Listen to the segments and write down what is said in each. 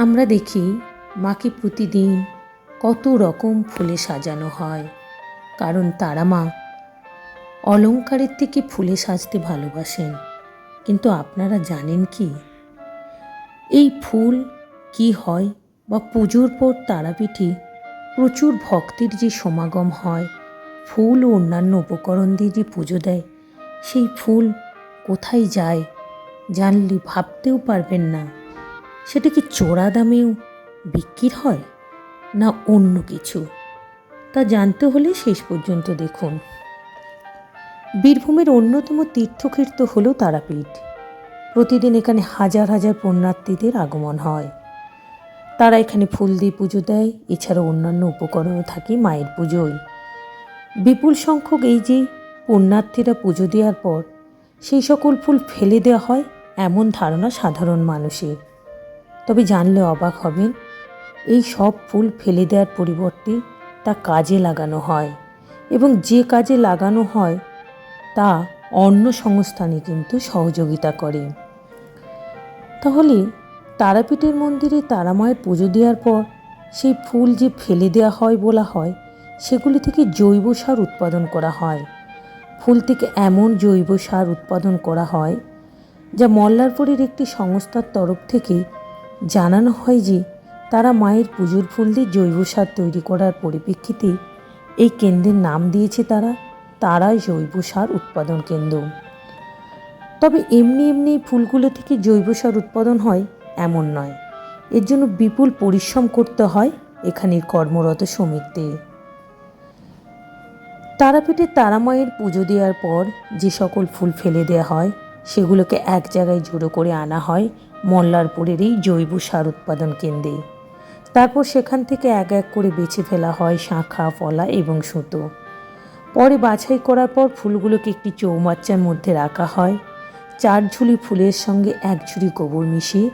আমরা দেখি মাকে প্রতিদিন কত রকম ফুলে সাজানো হয়। কারণ তারা মা অলংকারের থেকে ফুলে সাজতে ভালোবাসেন। কিন্তু আপনারা জানেন কি? এই ফুল কি হয় বা পুজোর পর তারাপীঠে প্রচুর ভক্তের যে সমাগম হয়, ফুল ও অন্যান্য উপকরণ দিয়ে যে পুজো দেয়, সেই ফুল কোথায় যায় জানলে ভাবতেও পারবেন না। সেটা কি চোরা দামেও বিক্রি হয় না অন্য কিছু? তা জানতে হলে শেষ পর্যন্ত দেখুন। বীরভূমের অন্যতম তীর্থক্ষেত্র হল তারাপীঠ। প্রতিদিন এখানে হাজার হাজার পুণ্যার্থীদের আগমন হয়। তারা এখানে ফুল দিয়ে পুজো দেয় এছাড়া অন্যান্য উপকরণও থাকে মায়ের পুজোয়। বিপুল সংখ্যক এই যে পুণ্যার্থীরা পুজো দেওয়ার পর সেই সকল ফুল ফেলে দেওয়া হয়, এমন ধারণা সাধারণ মানুষের। তবে জানলে অবাক হবেন, এই সব ফুল ফেলে দেওয়ার পরিবর্তে তা কাজে লাগানো হয় এবং যে কাজে লাগানো হয় তা অন্য সংস্থানে কিন্তু সহযোগিতা করে। তাহলে তারাপীঠের মন্দিরে তারামায়ের পুজো দেওয়ার পর সেই ফুল যে ফেলে দেওয়া হয় বলা হয়, সেগুলি থেকে জৈব সার উৎপাদন করা হয়। ফুল থেকে এমন জৈব সার উৎপাদন করা হয় যা মল্লারপুরের একটি সংস্থার তরফ থেকে জানানো হয় যে, তারা মায়ের পুজোর ফুল দিয়ে জৈব সার তৈরি করার পরিপ্রেক্ষিতে এই কেন্দ্রের নাম দিয়েছে তারা, তারাই জৈব সার উৎপাদন কেন্দ্র। তবে এমনি এমনি ফুলগুলো থেকে জৈব সার উৎপাদন হয় এমন নয়। এর জন্য বিপুল পরিশ্রম করতে হয় এখানের কর্মরত শ্রমিকদের। তারাপীঠে তারামায়ের পুজো দেওয়ার পর যে সকল ফুল ফেলে দেওয়া হয়, সেগুলোকে এক জায়গায় জড়ো করে আনা হয় মল্লারপুরের এই জৈব সার উৎপাদন কেন্দ্রে। তারপর সেখান থেকে এক এক করে বেছে ফেলা হয় শাঁখা, ফলা এবং সুতো। পরে বাছাই করার পর ফুলগুলোকে একটি চৌমাচ্চার মধ্যে রাখা হয়। চার ঝুলি ফুলের সঙ্গে এক ঝুড়ি গোবর মিশিয়ে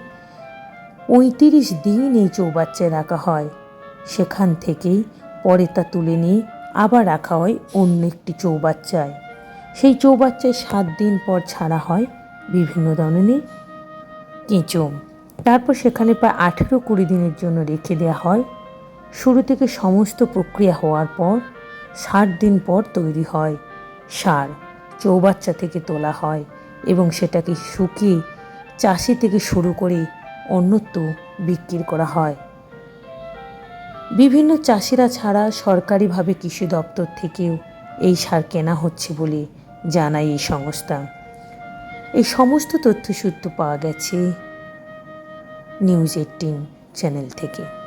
পঁয়ত্রিশ দিন এই চৌবাচ্চায় রাখা হয়। সেখান থেকেই পরে তা তুলে নিয়ে আবার রাখা হয় অন্য একটি চৌবাচ্চায়। সেই চৌবাচ্চায় সাত দিন পর ছাড়া হয় বিভিন্ন ধরনের কেঁচো। তারপর সেখানে প্রায় আঠেরো কুড়ি দিনের জন্য রেখে দেওয়া হয়। শুরু থেকে সমস্ত প্রক্রিয়া হওয়ার পর ষাট দিন পর তৈরি হয় সার, চৌবাচ্চা থেকে তোলা হয় এবং সেটাকে শুকিয়ে চাষি থেকে শুরু করে অন্যত্র বিক্রি করা হয়। বিভিন্ন চাষিরা ছাড়া সরকারিভাবে কৃষি দপ্তর থেকেও এই সার কেনা হচ্ছে বলে জানায় এই সংস্থা। এই সমস্ত তথ্যসূত্র পাওয়া গেছে নিউজ এইটিন চ্যানেল থেকে।